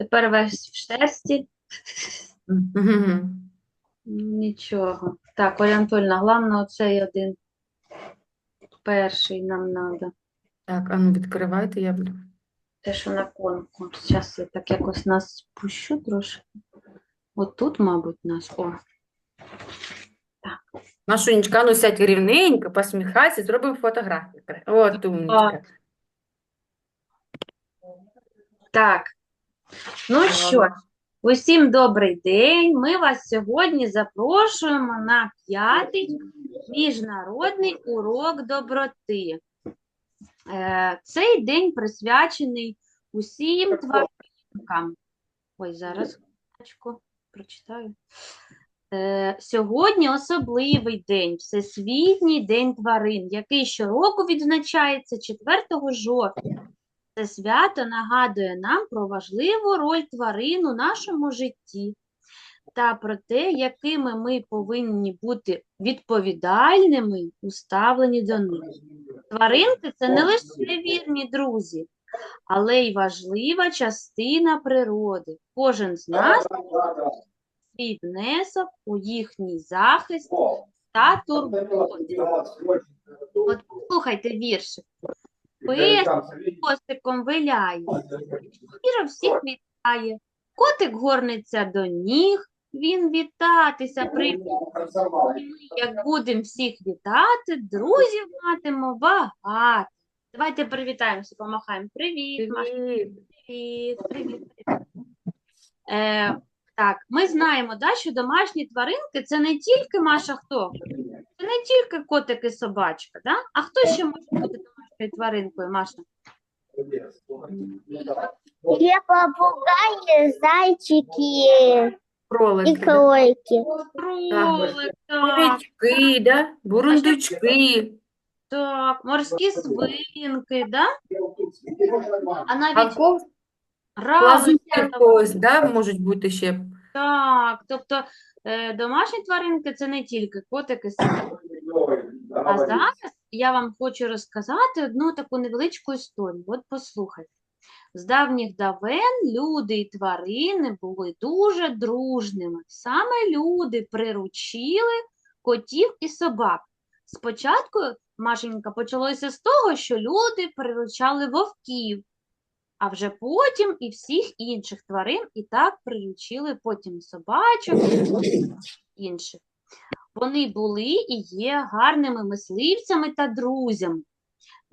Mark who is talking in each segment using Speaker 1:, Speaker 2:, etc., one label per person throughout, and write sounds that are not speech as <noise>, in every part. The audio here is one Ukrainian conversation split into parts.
Speaker 1: Тепер весь в шерсті. Нічого. Так, Оля головне оцей один. Перший нам треба.
Speaker 2: Так, а ну відкривайте, я буду.
Speaker 1: Те, що на конкурс. Зараз я так якось нас спущу трошки. От тут, мабуть, нас. О,
Speaker 2: Машунечка, ну сядь рівненько, посміхайся, зробимо фотографію. От умничка.
Speaker 1: так. Ну що, ж, усім добрий день. Ми вас сьогодні запрошуємо на п'ятий міжнародний урок доброти. Е, Цей день присвячений усім тваринкам. Ой, зараз прочитаю. Е, Сьогодні особливий день, Всесвітній день тварин, який щороку відзначається 4 жовтня. Це свято нагадує нам про важливу роль тварин у нашому житті та про те, якими ми повинні бути відповідальними у ставленні до них. Тваринки це не лише вірні друзі, але й важлива частина природи. Кожен з нас свій внесок у їхній захист та турботу. От послухайте віршик. Пес костиком виляє, Іра всіх вітає. Котик горниться до ніг, він вітатися прийде. Як будемо всіх вітати, друзів матимо багато. Давайте привітаємося, помахаємо. Привіт, Маша.
Speaker 2: Привіт.
Speaker 1: Привіт, привіт. Е, так, ми знаємо, да, що домашні тваринки це не тільки Маша хто? Це не тільки котик і собачка, да? А хто ще може бути домашньою тваринкою, Маша?
Speaker 3: Є попугаї, зайчики
Speaker 2: Кролик.
Speaker 3: і кролики.
Speaker 1: Кролик, так,
Speaker 2: Бурячки, да? Бурундучки.
Speaker 1: так, морські свинки, да? А
Speaker 2: А
Speaker 1: навіть
Speaker 2: в когось плазунки когось, да, можуть бути ще.
Speaker 1: так, тобто е, домашні тваринки це не тільки котики собаки. А зараз я вам хочу розказати одну таку невеличку історію. От послухайте. З давніх давен люди і тварини були дуже дружними. Саме люди приручили котів і собак. Спочатку, Машенька, почалося з того, що люди приручали вовків, а вже потім і всіх інших тварин, і так приручили потім собачок і інших. Вони були і є гарними мисливцями та друзями.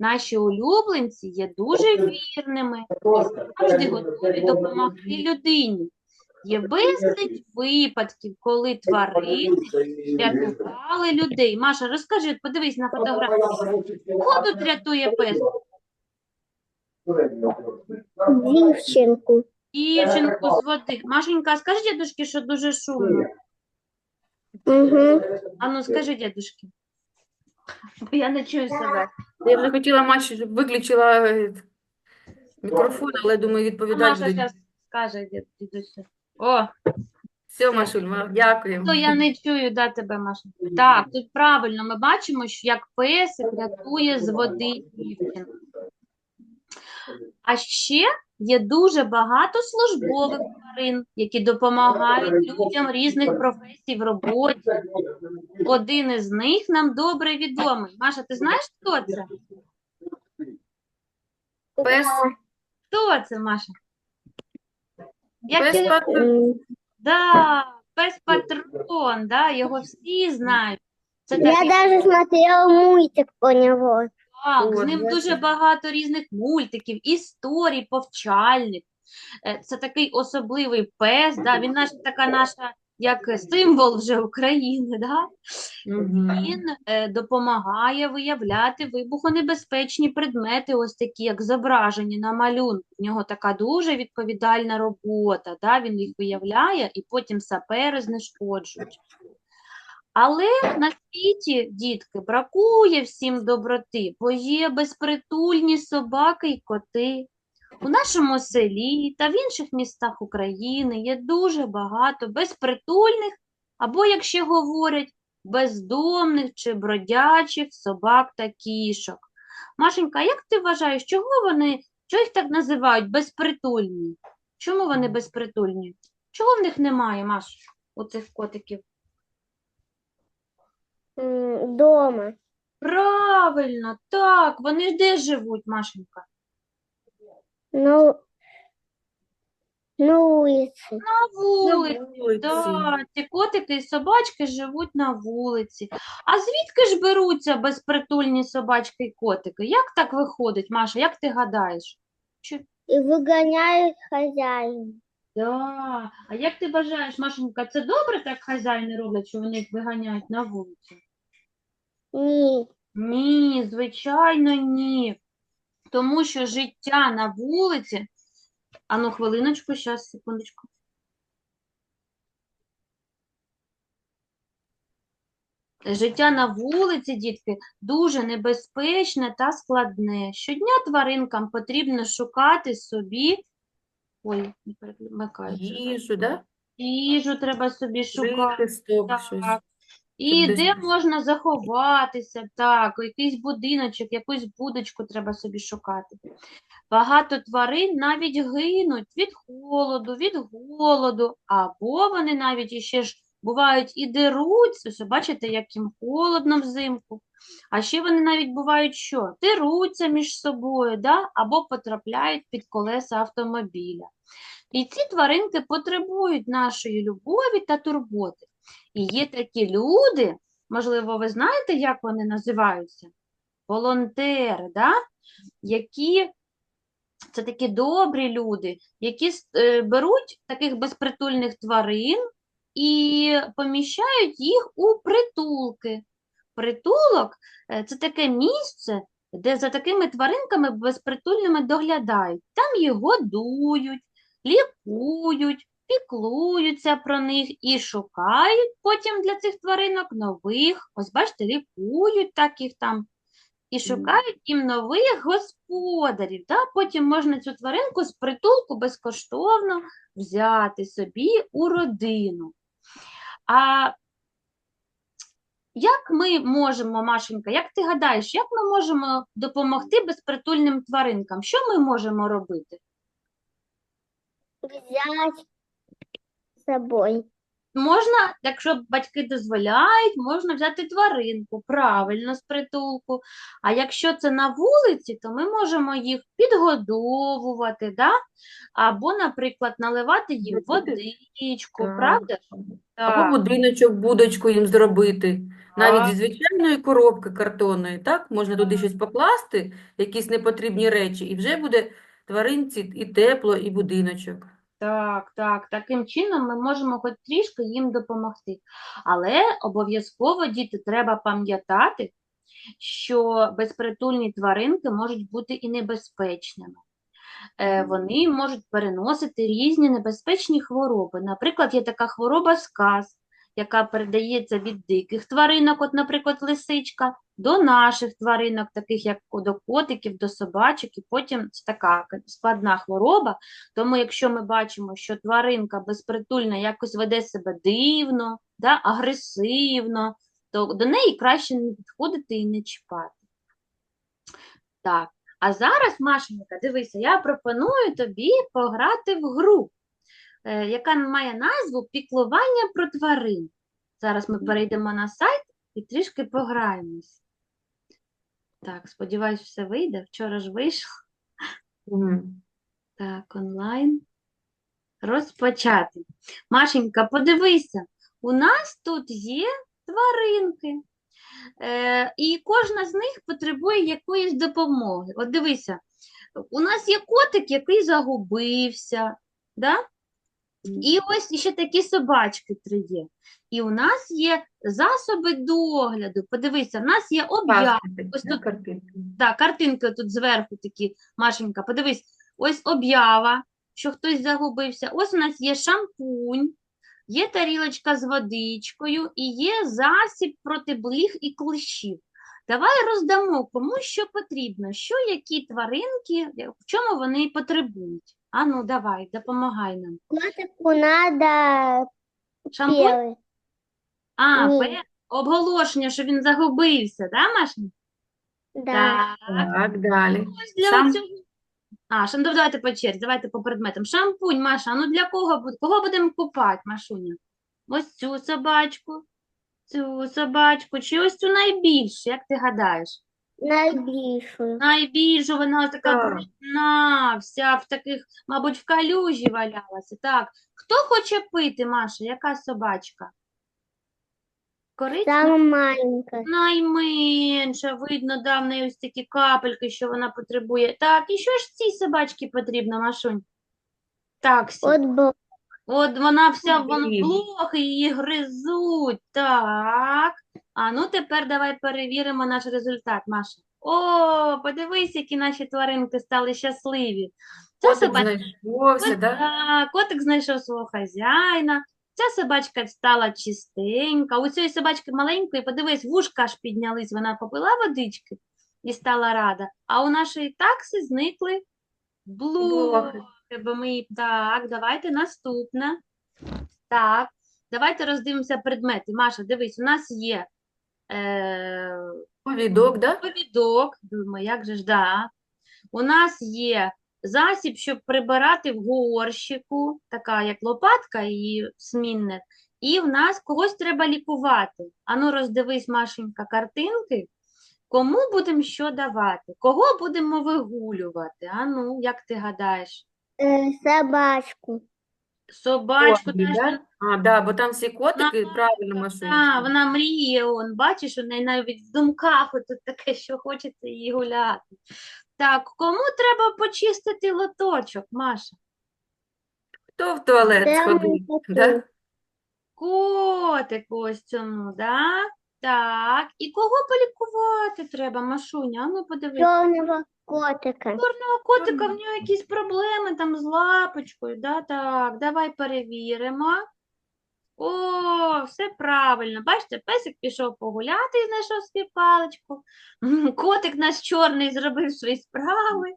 Speaker 1: Наші улюбленці є дуже вірними і завжди готові допомогти людині. Є безліч випадків, коли тварини рятували людей. Маша, розкажи, подивись на фотографію. Кого тут рятує пес?
Speaker 3: Дівчинку.
Speaker 1: Дівчинку з води. Машенька, скажи дядушки, що дуже шумно.
Speaker 3: Угу.
Speaker 1: А ну скажи дядушки. Бо я не чую себе.
Speaker 2: Я вже хотіла Маші, щоб виключила е, мікрофон, але думаю,
Speaker 1: А
Speaker 2: відповідати
Speaker 1: Маша
Speaker 2: буде.
Speaker 1: зараз скаже дід- дідусю. О,
Speaker 2: Все, Машуль, ма- дякую.
Speaker 1: то я не чую, да, тебе, Маша. Так, тут правильно, ми бачимо, що як песик рятує з води дівчинку. А ще є дуже багато службових тварин, які допомагають людям різних професій в роботі. Один із них нам добре відомий. Маша, ти знаєш, хто це?
Speaker 2: Пес,
Speaker 1: Хто це, Маша? Як
Speaker 2: пес патрон.
Speaker 1: Да, пес патрон, да, його всі знають. Це
Speaker 3: Я
Speaker 1: такий
Speaker 3: даже смотрела мультик по нього.
Speaker 1: Так, з ним дуже багато різних мультиків, історій, повчальних. Е, Це такий особливий пес, да, він наш, така наша, як символ вже України, да?
Speaker 2: Мгм.
Speaker 1: Він е, допомагає виявляти вибухонебезпечні предмети, ось такі, як зображені на малюнку. В нього така дуже відповідальна робота. Да? Він їх виявляє і потім сапери знешкоджують. Але на світі, дітки, бракує всім доброти, бо є безпритульні собаки й коти. У нашому селі та в інших містах України є дуже багато безпритульних, або, як ще говорять, бездомних чи бродячих собак та кішок. Машенька, як ти вважаєш, чого вони, чого їх так називають безпритульні? Чому вони безпритульні? Чого в них немає, Маш, у цих котиків?
Speaker 3: Дома.
Speaker 1: Правильно, так, вони ж де живуть, Машенька?
Speaker 3: Ну, на улице.
Speaker 1: На вулиці.
Speaker 2: вулиці.
Speaker 1: Так, ці котики і собачки живуть на вулиці. А звідки ж беруться безпритульні собачки і котики? Як так виходить, Маша? Як ти гадаєш?
Speaker 3: И выгоняют хозяин.
Speaker 1: Да. А як ти вважаєш, Машенька, це добре так хазяїни роблять, що вони їх виганяють на вулицю?
Speaker 3: Ні.
Speaker 1: Ні, звичайно, ні. Тому що життя на вулиці. Ану, хвилиночку, зараз, секундочку. Життя на вулиці, дітки, дуже небезпечне та складне. Щодня тваринкам потрібно шукати собі. Ой, не перемикається.
Speaker 2: Їжу, да?
Speaker 1: Їжу треба собі шукати.
Speaker 2: Прихисток,
Speaker 1: Так. І
Speaker 2: десь
Speaker 1: де можна заховатися, так, якийсь будиночок, якусь будочку треба собі шукати. Багато тварин навіть гинуть від холоду, від голоду, або вони навіть іще ж бувають і деруться, бачите, як їм холодно взимку. А ще вони навіть бувають що? Деруться між собою, да? або потрапляють під колеса автомобіля. І ці тваринки потребують нашої любові та турботи. І є такі люди, можливо, ви знаєте, як вони називаються? Волонтери, да? які це такі добрі люди, які е, беруть таких безпритульних тварин і поміщають їх у притулки. Притулок е, це таке місце, де за такими тваринками безпритульними доглядають. Там їх годують, лікують, піклуються про них і шукають потім для цих тваринок нових. Ось бачите, лікують так їх там. І шукають їм нових господарів. Да? Потім можна цю тваринку з притулку безкоштовно взяти собі у родину. А як ми можемо, Машенька, як ти гадаєш, як ми можемо допомогти безпритульним тваринкам? Що ми можемо робити?
Speaker 3: Взять с собой.
Speaker 1: Можна, якщо батьки дозволяють, можна взяти тваринку, правильно, з притулку. А якщо це на вулиці, то ми можемо їх підгодовувати, да? Або, наприклад, наливати їм водичку,
Speaker 2: Так.
Speaker 1: правда? ж?
Speaker 2: Або будиночок, будочку їм зробити. Навіть зі звичайної коробки картонної, так? Можна туди щось покласти, якісь непотрібні речі, і вже буде тваринці і тепло, і будиночок.
Speaker 1: Так, так, таким чином ми можемо хоч трішки їм допомогти. Але обов'язково, діти, треба пам'ятати, що безпритульні тваринки можуть бути і небезпечними. Е, Вони можуть переносити різні небезпечні хвороби. Наприклад, є така хвороба сказ, яка передається від диких тваринок, от, наприклад, лисичка, до наших тваринок, таких як до котиків, до собачок, і потім така складна хвороба. Тому, якщо ми бачимо, що тваринка безпритульна якось веде себе дивно, да, агресивно, то до неї краще не підходити і не чіпати. Так, а зараз, Машенька, дивися, я пропоную тобі пограти в гру, яка має назву Піклування про тварин. Зараз ми перейдемо на сайт і трішки пограємось. Так, сподіваюсь, все вийде. Вчора ж вийшло.
Speaker 2: Мгм.
Speaker 1: Так, онлайн. Розпочати. Машенька, подивися, у нас тут є тваринки. Е, і кожна з них потребує якоїсь допомоги. От дивися, у нас є котик, який загубився, да? І ось ще такі собачки три є. І у нас є засоби догляду. Подивися, в нас є.
Speaker 2: Пасенки,
Speaker 1: Ось тут
Speaker 2: картинки.
Speaker 1: Так, картинки тут зверху такі, Машенька, подивись, ось об'ява, що хтось загубився. Ось у нас є шампунь, є тарілочка з водичкою і є засіб проти бліг і клещів. Давай роздамо кому що потрібно, що які тваринки, в чому вони потребують. Ану, давай, допомагай нам.
Speaker 3: Котику надо
Speaker 1: Шампунь?
Speaker 3: белый.
Speaker 1: А,
Speaker 3: Ні.
Speaker 1: пе- оголошення, що він загубився, да, Машенька?
Speaker 3: Да.
Speaker 1: Так.
Speaker 2: Так, далі.
Speaker 1: Ось для
Speaker 2: Шам-
Speaker 1: оцього А, шам, ну, давайте по черзі, давайте по предметам. Шампунь, Маша, а ну для кого буде? Кого будемо купати, Машуня? Ось цю собачку, цю собачку, чи ось цю найбільшу, як ти гадаєш?
Speaker 3: Найбільшу.
Speaker 1: Найбільшу вона така
Speaker 2: Так.
Speaker 1: брудна, вся в таких, мабуть, в калюжі валялася. Так, хто хоче пити, Маша? Яка собачка? Коричнева?
Speaker 3: Сама маленька.
Speaker 1: Найменша, видно, да, в неї ось такі капельки, що вона потребує. Так, і що ж цій собачці потрібно, Машунь? Таксі.
Speaker 3: От бо
Speaker 1: От вона вся вона
Speaker 2: Блін.
Speaker 1: блохи, її гризуть. Так. А ну тепер давай перевіримо наш результат, Маша. О, подивись, які наші тваринки стали щасливі. Ця
Speaker 2: Котик
Speaker 1: собачка
Speaker 2: знайшовся, да?
Speaker 1: котик знайшов свого хазяїна. Ця собачка стала чистенька. У цієї собачки маленької, подивись, вушка аж піднялись, вона попила водички і стала рада. А у нашої такси зникли блохи, бо ми Так, давайте наступне. Так, давайте роздивимося предмети. Маша, дивись, у нас є е,
Speaker 2: Повідок, да?
Speaker 1: повідок, думаю, як же ж, да. У нас є засіб, щоб прибирати в горщику, така як лопатка і смінник. І в нас когось треба лікувати. Ану, роздивись, Машенька, картинки. Кому будемо що давати? Кого будемо вигулювати? Ану, як ти гадаєш?
Speaker 3: е, собачку.
Speaker 1: Собачку
Speaker 2: Ой,
Speaker 1: теж
Speaker 2: да? А, да, бо там всі котики,
Speaker 1: Вона-
Speaker 2: правильно,
Speaker 1: А,
Speaker 2: Машунечка.
Speaker 1: вона мріє, он, бачиш, у неї навіть в думках отут таке, що хочеться їй гуляти. Так, кому треба почистити лоточок, Маша?
Speaker 2: Хто в туалет
Speaker 3: Де
Speaker 2: сходив? Да?
Speaker 1: Котику ось цьому, да? Так, і кого полікувати треба, Машуня? А ну подивись.
Speaker 3: Чорного котика.
Speaker 1: Чорного котика, в нього якісь проблеми там з лапочкою, да? Так, давай перевіримо. О, все правильно. Бачите, песик пішов погуляти і знайшов собі паличку. Котик наш чорний зробив свої справи.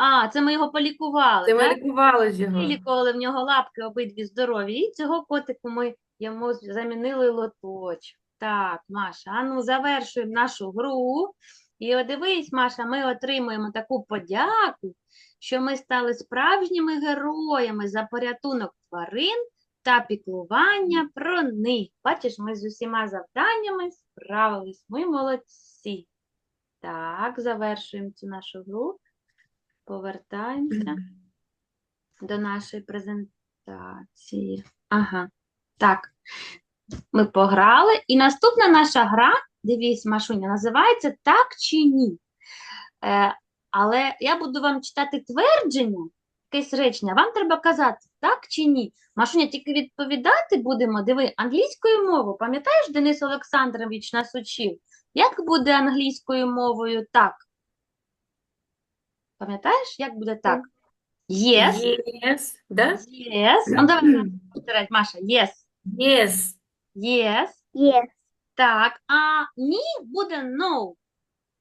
Speaker 1: А, це ми його полікували,
Speaker 2: Це ми
Speaker 1: так?
Speaker 2: лікували ж його.
Speaker 1: Вилікували в нього лапки обидві здорові. І цього котику ми йому замінили лоточок. Так, Маша, а ну завершуємо нашу гру. І от дивись, Маша, ми отримуємо таку подяку, що ми стали справжніми героями за порятунок тварин та піклування про них. Бачиш, ми з усіма завданнями справились. Ми молодці. Так, завершуємо цю нашу гру. Повертаємося до нашої презентації. Ага, так. Ми пограли. І наступна наша гра, дивись, Машуня, називається Так чи ні. Е, але я буду вам читати твердження, якесь речення. Вам треба казати так чи ні. Машуня, тільки відповідати будемо. Диви, англійською мовою. Пам'ятаєш, Денис Олександрович нас учив? Як буде англійською мовою так? Пам'ятаєш, як буде так? Yes.
Speaker 2: Yes, да?
Speaker 1: Yes. Ну, давай повторять, Маша. Yes.
Speaker 2: Yes.
Speaker 1: Yes.
Speaker 3: Є.
Speaker 1: Так. А ні буде no.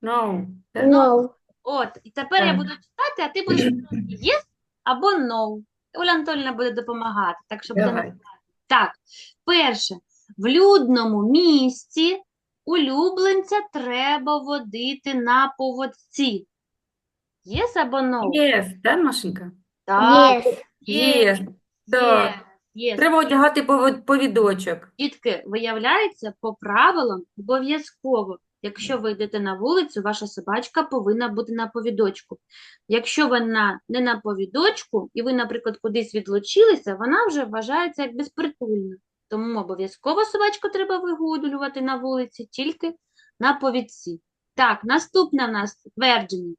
Speaker 2: No.
Speaker 3: No.
Speaker 1: От. І тепер я
Speaker 2: Так.
Speaker 1: буду читати, а ти будеш казати yes або no. Оля Анатольовна буде допомагати. Так що буде
Speaker 2: Давай.
Speaker 1: Так. Перше. В людному місці улюбленця треба водити на поводці. Yes або no?
Speaker 2: Yes, да, Машенька?
Speaker 1: Так.
Speaker 3: Є.
Speaker 2: Yes. Так.
Speaker 1: Yes.
Speaker 2: Треба одягати повод- повідочок.
Speaker 1: Дітки, виявляється, по правилам обов'язково, якщо ви йдете на вулицю, ваша собачка повинна бути на повідочку. Якщо вона не на повідочку, і ви, наприклад, кудись відлучилися, вона вже вважається як безпритульна. Тому обов'язково собачку треба вигулювати на вулиці тільки на повідці. Так, наступне в нас твердження.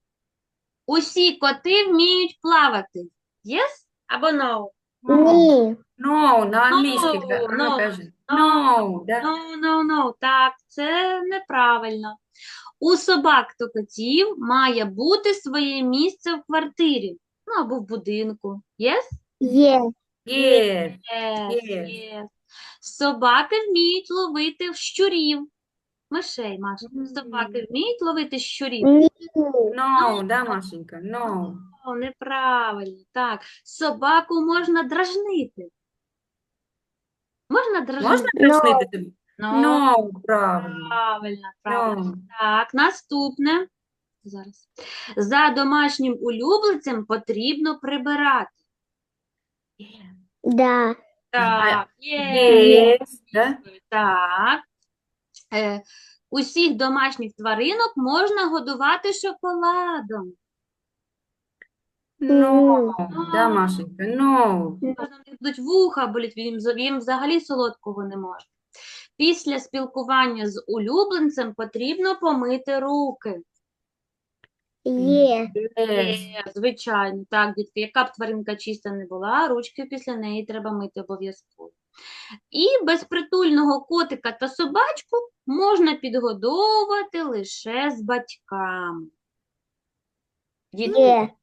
Speaker 1: Усі коти вміють плавати. Yes або no?
Speaker 3: Ні.
Speaker 2: No, на англійській.
Speaker 1: No,
Speaker 2: да.
Speaker 1: No,
Speaker 2: кажи.
Speaker 1: no.
Speaker 2: No, да.
Speaker 1: No, no, no. Так, це неправильно. У собак та котів має бути своє місце в квартирі, ну або в будинку. Yes?
Speaker 3: Є.
Speaker 2: Yes,
Speaker 1: Yes.
Speaker 2: yes.
Speaker 1: Собаки вміють ловити щурів. Мишей, Маша. Собаки вміють ловити щурів?
Speaker 3: Ні.
Speaker 2: No, да, Машенька? No.
Speaker 1: О, неправильно. Так, собаку можна дражнити. Можна дражнити?
Speaker 2: Можна краснити тобі?
Speaker 1: Ну,
Speaker 2: No, правильно.
Speaker 1: правильно, правильно.
Speaker 2: No.
Speaker 1: Так, наступне. зараз. За домашнім улюбленцем потрібно прибирати.
Speaker 3: Да.
Speaker 1: Так, є.
Speaker 2: Є, да?
Speaker 1: Так. Е, усіх домашніх тваринок можна годувати шоколадом.
Speaker 2: Ну, да, Машенька, ну.
Speaker 1: Можна, в будуть вуха боліть, їм, їм взагалі солодкого не можна. Після спілкування з улюбленцем потрібно помити руки.
Speaker 3: Є.
Speaker 2: Yes.
Speaker 1: Є, звичайно, так, дітки, яка б тваринка чиста не була, ручки після неї треба мити обов'язково. І безпритульного котика та собачку можна підгодовувати лише з батьками.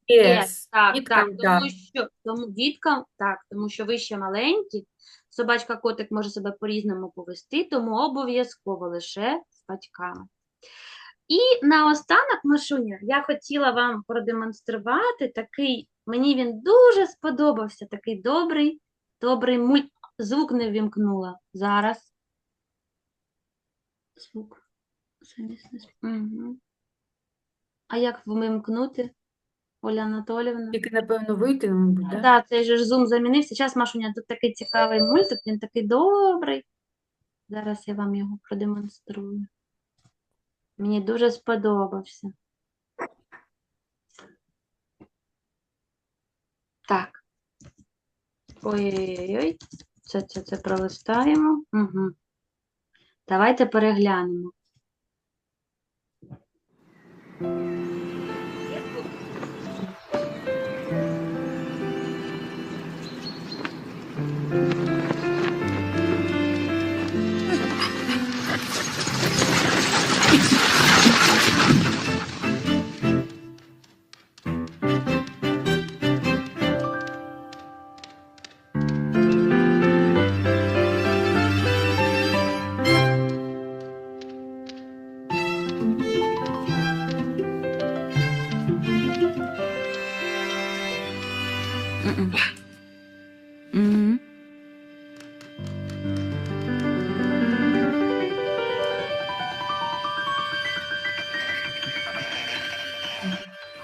Speaker 2: Yes.
Speaker 1: так,
Speaker 2: Діткам
Speaker 1: так, тому
Speaker 2: так.
Speaker 1: що тому діткам, так, тому що ви ще маленькі, собачка котик може себе по-різному повести, тому обов'язково лише з батьками. І наостанок, Машуня, я хотіла вам продемонструвати такий, мені він дуже сподобався, такий добрий, добрий мульт. Звук не ввімкнула. Зараз. Звук. Мгм. А як вимкнути, Оля Анатолівна?
Speaker 2: Тільки, напевно, вийти, мабуть, да?
Speaker 1: Так, цей же ж Zoom замінився. Зараз, Машуня, тут такий цікавий мультик, він такий добрий. Зараз я вам його продемонструю. Мені дуже сподобався. Так. Ой-ой-ой. Це, це, це пролистаємо. Угу. Давайте переглянемо.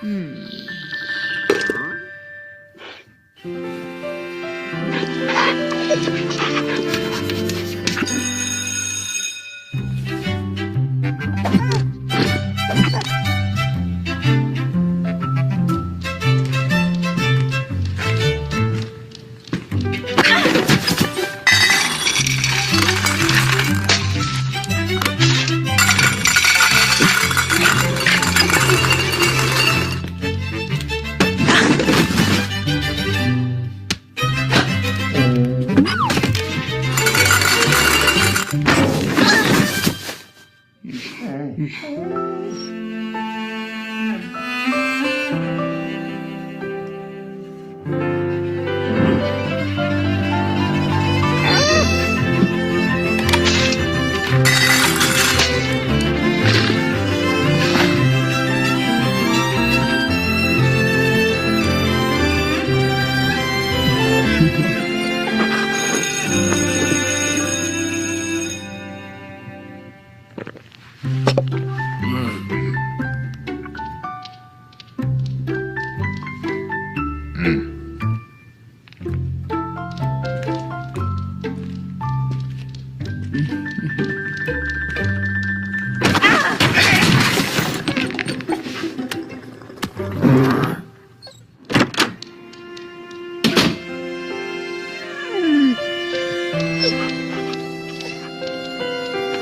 Speaker 4: Hmm.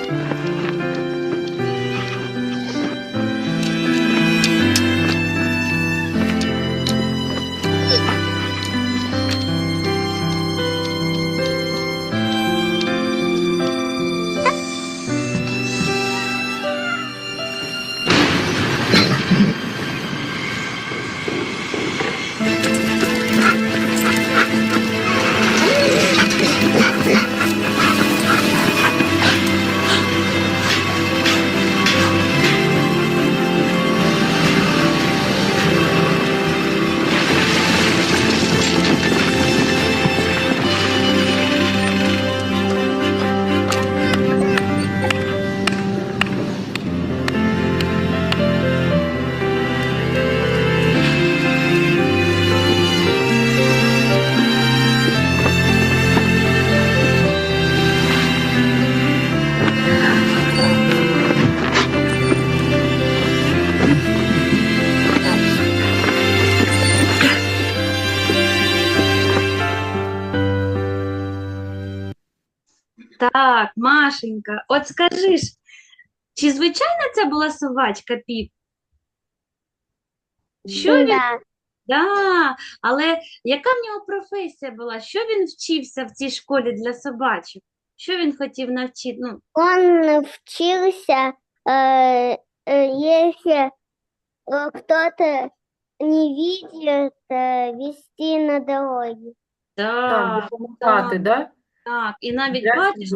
Speaker 1: Thank you. Машенька, от скажи ж, чи звичайна це була собачка Піп? Що він
Speaker 3: Да.
Speaker 1: Да, але яка в нього професія була? Що він вчився в цій школі для собачок? Що він хотів навчити? Ну,
Speaker 3: Он вчился, э, э, если э, кто-то не видит, э, вести на дороге.
Speaker 2: Так,
Speaker 1: так,
Speaker 2: допомагати, да?
Speaker 1: Так. І навіть бачиш,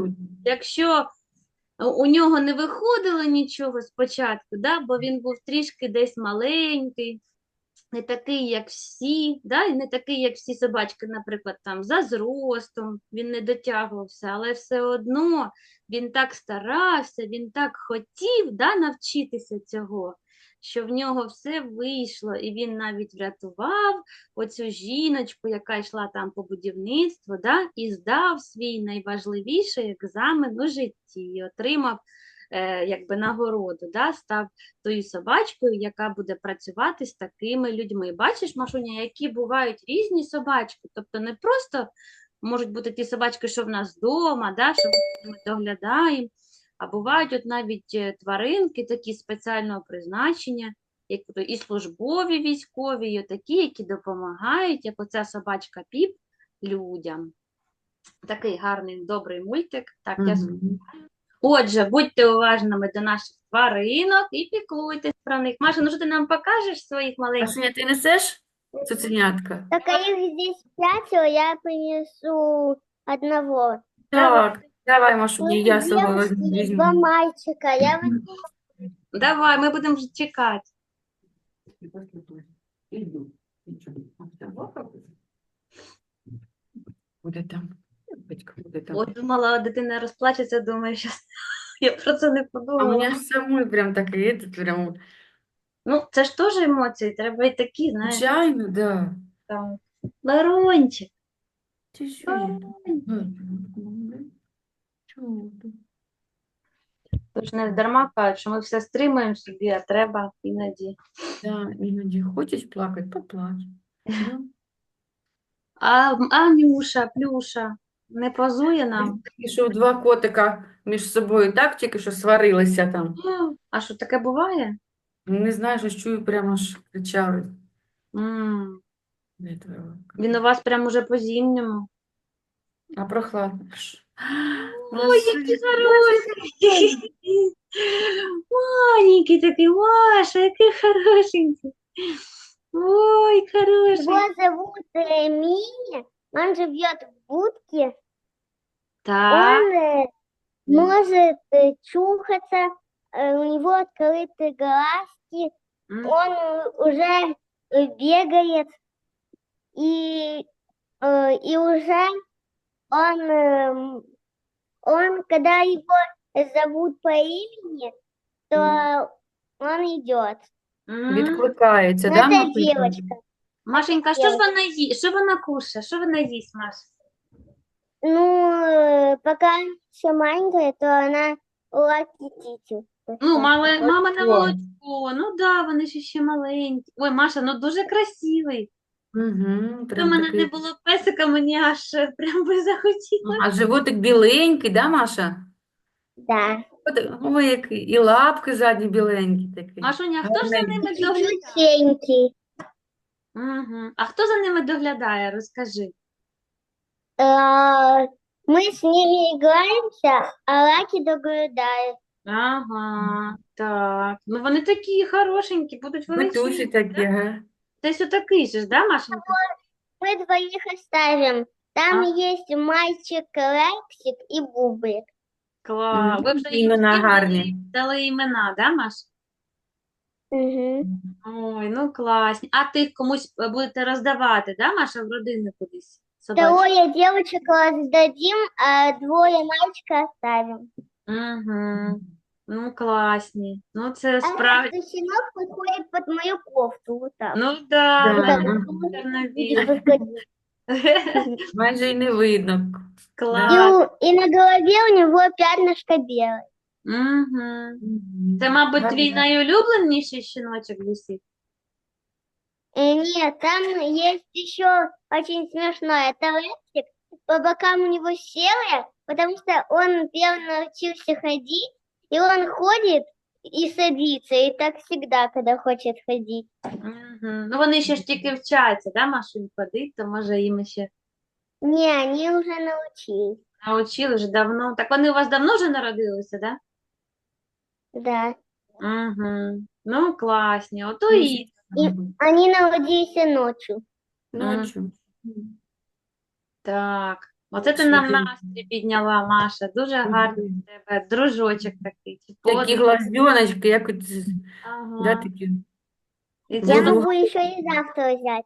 Speaker 1: якщо у нього не виходило нічого спочатку, да, бо він був трішки десь маленький, не такий, як всі, да, і не такий, як всі собачки, наприклад, там за зростом, він не дотягувався, але все одно він так старався, він так хотів да, навчитися цього, що в нього все вийшло, і він навіть врятував оцю жіночку, яка йшла там по будівництву, да, і здав свій найважливіший екзамен у житті, і отримав е, якби нагороду, да, став тою собачкою, яка буде працювати з такими людьми. Бачиш, Машуня, які бувають різні собачки, тобто не просто можуть бути ті собачки, що в нас вдома, да, що ми доглядаємо, а бувають от навіть е, тваринки такі спеціального призначення, як і службові військові, і такі, які допомагають, як оця собачка Піп, людям. Такий гарний, добрий мультик. Так, я
Speaker 2: Мгм.
Speaker 1: Отже, будьте уважними до наших тваринок і піклуйтесь про них. Маша, ну що ти нам покажеш своїх маленьких?
Speaker 2: Ти несеш цуценятка?
Speaker 3: Так а их здесь пятеро, я принесу одного.
Speaker 2: Так, давай, Машуня,
Speaker 3: Две
Speaker 2: я
Speaker 3: и
Speaker 2: візьму.
Speaker 3: два мальчика. Я вот
Speaker 1: Давай, ми будемо вже чекати.
Speaker 2: Буде там. Батько буде там.
Speaker 1: От думала, дитина розплачеться, думаю, що <laughs> я про це не
Speaker 2: А
Speaker 1: подумала.
Speaker 2: мене самой прям так, і прям,
Speaker 1: Ну, це ж теж емоції, треба і такі, знаєш,
Speaker 2: звичайно, да.
Speaker 1: там. Ларончик.
Speaker 2: Ти що є? Ти?
Speaker 1: Тож не дарма кажуть, що ми все стримуємо собі, а треба іноді.
Speaker 2: Да, іноді хочеш плакати, поплач. Ну,
Speaker 1: А Анюша, Плюша, не позує нам?
Speaker 2: І що два котика між собою так тільки що сварилися там.
Speaker 1: Ну, А що таке буває?
Speaker 2: Не знаю, що чую, прямо ж кричали.
Speaker 1: Він у вас прям уже по зимньому.
Speaker 2: А прохладно.
Speaker 1: Ой, які хорошенькі. Маленькі такі, Ваша, які хорошенькі. Ой, хороший.
Speaker 3: Его зовут Мия, он живет в будке.
Speaker 1: Так.
Speaker 3: Он э, может э, чухаться, э, у него открыты глазки, он уже бегает, и, и уже он эм, он, когда его зовут по имени, то он идет.
Speaker 2: Відкликається,
Speaker 3: Ну,
Speaker 2: да,
Speaker 3: это
Speaker 2: Машенька?
Speaker 3: девочка.
Speaker 1: Машенька, що ж вона їсть? Що вона кушає? Що вона їсть, Маш?
Speaker 3: Ну, пока еще маленькая, то она лакититю.
Speaker 1: Ну, мали, мамине
Speaker 2: Молочко.
Speaker 1: молочко. Ну да, вони ж ще маленькі. Ой, Маша, ну дуже красивий.
Speaker 2: Угу,
Speaker 1: Якби
Speaker 2: прям
Speaker 1: в мене не
Speaker 2: такий.
Speaker 1: було песика, мені аж е, прям би захотілося.
Speaker 2: А животик біленький, да, Маша?
Speaker 3: Да.
Speaker 2: От, Ой, який. І лапки задні біленькі такі.
Speaker 1: Машуня, а хто ж за ними доглядає? Угу. А хто за ними доглядає? Розкажи.
Speaker 3: Э, Мы с ними играемся, а Лаки доглядает.
Speaker 1: Ага, так. Ну вони такі хорошенькі, будуть
Speaker 2: Матусі
Speaker 1: величезні.
Speaker 2: такі, ага.
Speaker 1: Десь отакий же ж, да, Машенька?
Speaker 3: Мы двоих оставим. Там
Speaker 1: А.
Speaker 3: есть мальчик Лексик и Бублик.
Speaker 1: Клас.
Speaker 2: Мгм.
Speaker 1: Ви вже їм
Speaker 2: Імена гарні.
Speaker 1: дали, імена, да, Маш?
Speaker 3: Угу.
Speaker 1: Ой, ну класні. А ти комусь е, будете роздавати, да, Маша, в родину кудись собачку?
Speaker 3: Трое девочек раздадим, а двое мальчика оставим.
Speaker 1: Угу. Ну, класні. Ну, це
Speaker 3: А
Speaker 1: справді.
Speaker 3: щенок под мою кофту. Вот так.
Speaker 1: Ну, да,
Speaker 2: Да.
Speaker 1: ви
Speaker 2: Мгм.
Speaker 1: супер
Speaker 3: Будет
Speaker 1: нові.
Speaker 3: подходить.
Speaker 2: Майже й не видно.
Speaker 3: И,
Speaker 1: Клас.
Speaker 3: у- и на голове у него пятнышко белое.
Speaker 1: Угу.
Speaker 2: Мгм.
Speaker 1: Це, мабуть, твій
Speaker 2: Гарно.
Speaker 1: найулюбленіший щіночок висить?
Speaker 3: Э, Нет, там есть еще очень смешное. Это Лексик, по бокам у него серые, потому что он первый научился ходить, и он ходит и садится, и так всегда, когда хочет ходить.
Speaker 1: Мгм. Ну, вони ще ж тільки вчаться, да, Машунь, ходить, то може їм ще
Speaker 3: Не, они уже научились.
Speaker 1: навчили вже давно. Так вони у вас давно вже народилися, да?
Speaker 3: Да.
Speaker 1: Угу. Ну, класні. Ото і.
Speaker 2: Мгм.
Speaker 3: Они народились ночью.
Speaker 2: Ночі.
Speaker 1: Так. Оце ти нам настрій підняла, Маша. Дуже гарний в тебе дружочок такий.
Speaker 2: Такі глазеночки, як от,
Speaker 1: Ага.
Speaker 2: да, такі.
Speaker 1: І
Speaker 3: Я
Speaker 2: Буду-
Speaker 3: могу еще и завтра взять.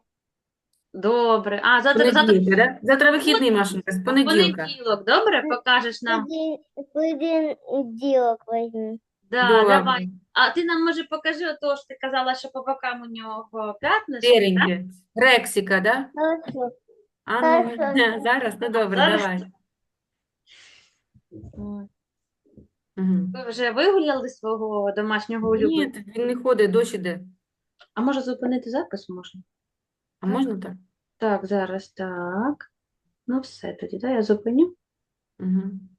Speaker 1: добре. А, завтра, завтра
Speaker 2: Понеділка, да? Завтра вихідний, Машенька, з понеділка.
Speaker 1: понеділок, добре? Покажеш нам.
Speaker 3: Понедельник возьму.
Speaker 1: Да,
Speaker 2: Добре.
Speaker 1: давай. А ти нам, може, покажи ото, що ти казала, що по бокам у нього п'ятнишко,
Speaker 2: Сереньке. Рексика, да?
Speaker 3: Хорошо.
Speaker 2: А ну,
Speaker 3: Хорошо.
Speaker 2: зараз, ну добре,
Speaker 1: Зараз.
Speaker 2: давай. Мгм.
Speaker 1: Ви вже вигуляли свого домашнього
Speaker 2: Ні,
Speaker 1: улюбленця?
Speaker 2: він не ходить, дощ іде.
Speaker 1: А може зупинити запис можна?
Speaker 2: А можна так?
Speaker 1: Так, зараз так. Ну все тоді, да, я зупиню.
Speaker 2: Угу.